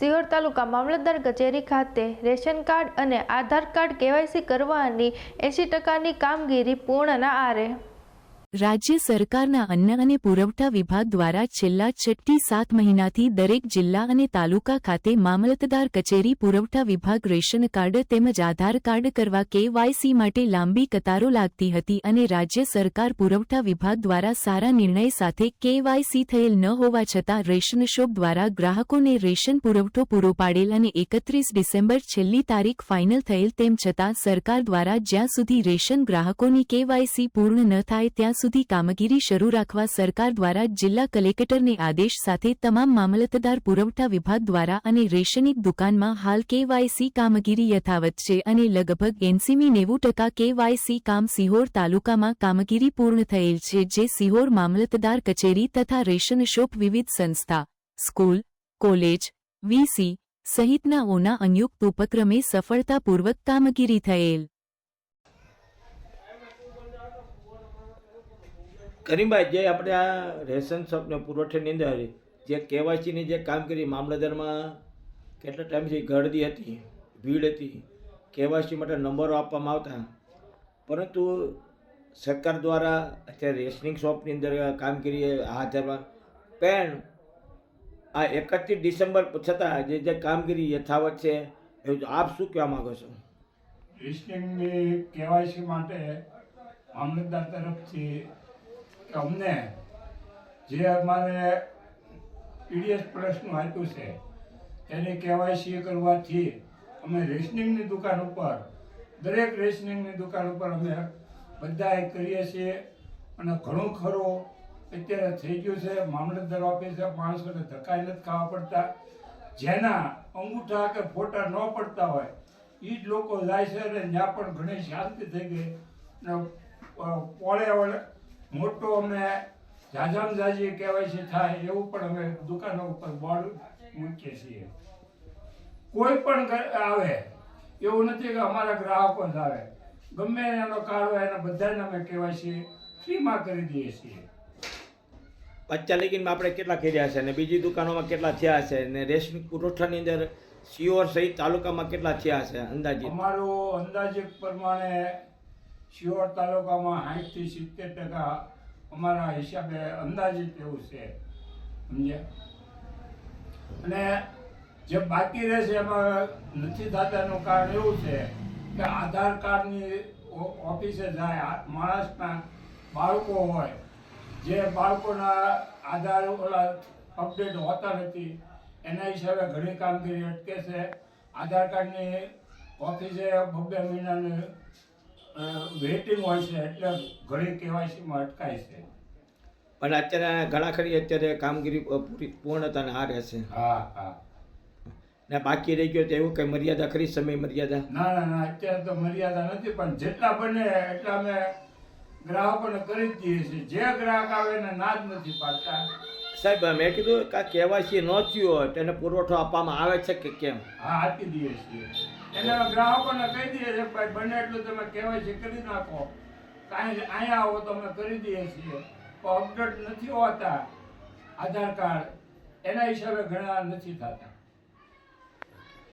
સિહોર તાલુકા મામલતદાર કચેરી ખાતે ration card અને આધાર કાર્ડ કેવાયસી કરવાની એંશી ટકાની કામગીરી પૂર્ણના આરે. રાજ્ય સરકારના અન્ન અને પુરવઠા વિભાગ દ્વારા છેલ્લા છઠ્ઠી સાત મહિનાથી દરેક જિલ્લા અને તાલુકા ખાતે મામલતદાર કચેરી પુરવઠા વિભાગ રેશન કાર્ડ તેમજ આધાર કાર્ડ કરવા કેવાયસી માટે લાંબી કતારો લાગતી હતી અને રાજ્ય સરકાર પુરવઠા વિભાગ દ્વારા સારા નિર્ણય સાથે કેવાયસી થયેલ ન હોવા છતાં રેશન શોપ દ્વારા ગ્રાહકોને રેશન પુરવઠો પૂરો પાડેલ અને એકત્રીસ ડિસેમ્બર છેલ્લી તારીખ ફાઇનલ થયેલ તેમ છતાં સરકાર દ્વારા જ્યાં સુધી રેશન ગ્રાહકોની કેવાયસી પૂર્ણ ન થાય ત્યાં સુધી કામગીરી શરૂ રાખવા સરકાર દ્વારા જિલ્લા કલેક્ટરને આદેશ સાથે તમામ મામલતદાર પુરવઠા વિભાગ દ્વારા અને રેશનિક દુકાનમાં હાલ કેવાયસી કામગીરી યથાવત છે અને લગભગ એનસીમી નેવું ટકા કેવાયસી કામ સિહોર તાલુકામાં કામગીરી પૂર્ણ થયેલ છે, જે સિહોર મામલતદાર કચેરી તથા રેશન શોપ વિવિધ સંસ્થા, સ્કૂલ, કોલેજ, વીસી સહિતનાઓના અન્યુક્ત ઉપક્રમે સફળતાપૂર્વક કામગીરી થયેલ. કરીમભાઈ જે આપણે આ રેશન શોપને પુરવઠાની અંદર જે કેવાયસીની જે કામગીરી મામલતદારમાં કેટલા ટાઈમથી ગળદી હતી, ભીડ હતી, કેવાયસી માટે નંબરો આપવામાં આવતા. પરંતુ સરકાર દ્વારા અત્યારે રેશનિંગ શોપની અંદર કામગીરી હાથ ધરવા પણ આ એકત્રીસ ડિસેમ્બર છતાં જે જે કામગીરી યથાવત છે એવું આપ શું કહેવા માગો છો? રેશનિંગની કેવાયસી માટે મામલતદાર તરફથી અમને જે અમારે પીડીએસ પ્લસનું આપ્યું છે, એની કેવાયસી કરવાથી અમે રેશનિંગની દુકાન ઉપર, દરેક રેશનિંગની દુકાન ઉપર અમે બધાએ કરીએ છીએ અને ઘણું ખરું અત્યારે થઈ ગયું છે, મામલતદાર ઓફિસે માણસોને ધક્કા નથી ખાવા પડતા. જેના અંગૂઠા કે ફોટા ન પડતા હોય એ જ લોકો જાય છે અને ત્યાં પણ ઘણી શાંતિ થઈ ગઈ. અને પોળે મોટો અમે જાજામ જાજી કહેવાય છે થાય એવું પણ અમે દુકાનો ઉપર બોર્ડ મૂકીએ છીએ. કોઈ પણ આવે એવું નથી કે અમારા ગ્રાહકો જ આવે. ગમે એનો કાર્ડ હોય એના બધાને અમે કહેવાય છીએ ફ્રીમાં કરી દઈએ છીએ. અત્યાર લગીનમાં આપણે કેટલા કર્યા છે અને બીજી દુકાનોમાં કેટલા થયા છે અને રેશન પુરવઠાની અંદર સિયોર સહિત તાલુકામાં કેટલા થયા છે અંદાજિત? અમારું અંદાજિત પ્રમાણે શિહોર તાલુકામાં સાઠથી સિત્તેર ટકા અમારા હિસાબે અંદાજિત એવું છે. સમજ્યા? અને જે બાકી રહેશે એમાં નથી થતાનું કારણ એવું છે કે આધાર કાર્ડની ઓફિસે જાય માણસના બાળકો હોય, જે બાળકોના આધાર ઓલા અપડેટ હોતા નથી, એના હિસાબે ઘણી કામગીરી અટકે છે. આધાર કાર્ડની ઓફિસે બબ્બે મહિનાની વેઇટિંગ હોય છે એટલે ઘણી કેવાયસીમાં અટકાય છે. પણ અત્યારે ઘણા ખરી અત્યારે કામગીરી પૂરી પૂર્ણતાને આ રહેશે હા હા. ને બાકી રહી ગયો તો એવું કંઈ મર્યાદા ખરી સમય મર્યાદા? ના ના ના અત્યારે તો મર્યાદા નથી પણ જેટલા બને એટલા અમે ગ્રાહકોને કરી જ દઈએ છીએ. જે ગ્રાહક આવે એને ના જ નથી પાડતા. સાહેબ, મેં કીધું કે કેવાયસી ન થયું હોય તેને પુરવઠો આપવામાં આવે છે કે કેમ? હા, આપી દઈએ છીએ. એટલે ગ્રાહકોને કહી દઈએ છીએ ભાઈ, બને એટલું તમે કેવાયસી કરી નાખો. કાંઈ અહીંયા આવો તો અમે કરી દઈએ છીએ. પણ અપડેટ નથી હોતા. આધાર કાર્ડ એના હિસાબે ઘણા નથી થતા.